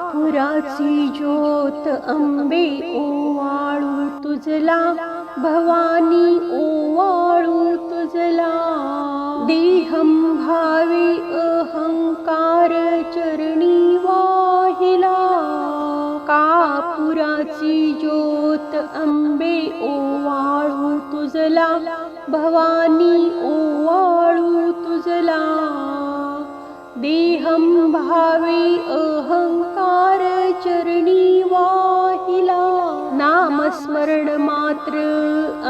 कापुराची ज्योत अंबे ओवाळू तुझला भवानी ओवाळू तुझला. देहम भावे अहंकार चरणी वाहिला. कापुराची ज्योत अंबे ओवाळू तुझला भवानी ओवाळू तुझला. देहम भावे अ स्मरण मात्र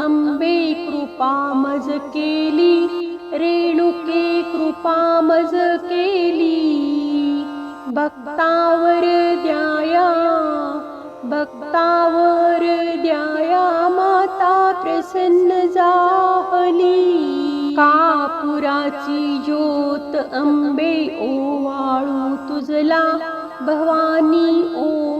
अंबे कृपा मज केली रेणुके कृपा मज केली. भक्तावर द्याया भक्तावर द्याया माता प्रसन्न जाहली कापुराची ज्योत अंबे ओवाळू तुझला भवानी ओ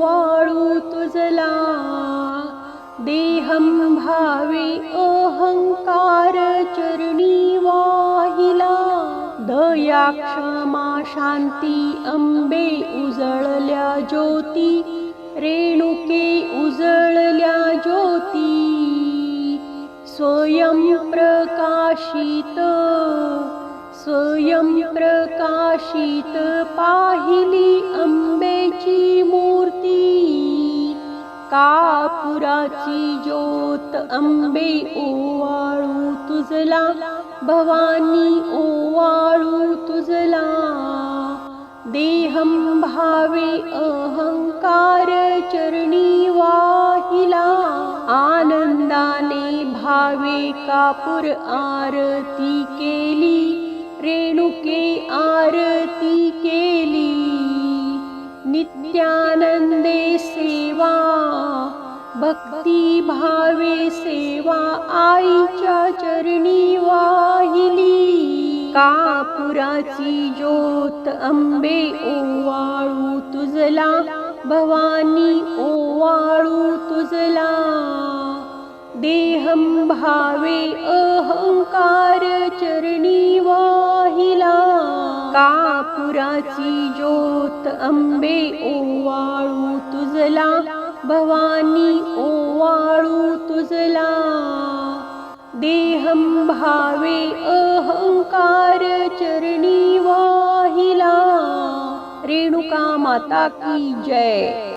क्षमा शांती अंबे उजळल्या ज्योती रेणुके उजळल्या ज्योती. स्वयं प्रकाशित स्वयं प्रकाशित पाहिली अंबेची मूर्ती. कापुराची ज्योत अंबे ओवाळू तुझला भवानी देहं भावे अहंकार चरणी वाहिला। आनंदाने भावे कापूर आरती केली। रेणुके आरती केली। नित्यानंदे सेवा भक्ती भावे सेवा आईच्या चरणी कापुराची ज्योत अंबे ओवाळू तुझला भवानी ओवाळू तुझला. देहं भावे अहंकार चरणी वाहिला. कापुराची ज्योत अंबे ओवाळू तुझला भवानी ओवाळू तुझला. देहं भावे अहंकार चरणी वाहिला। रेणुका माता की जय।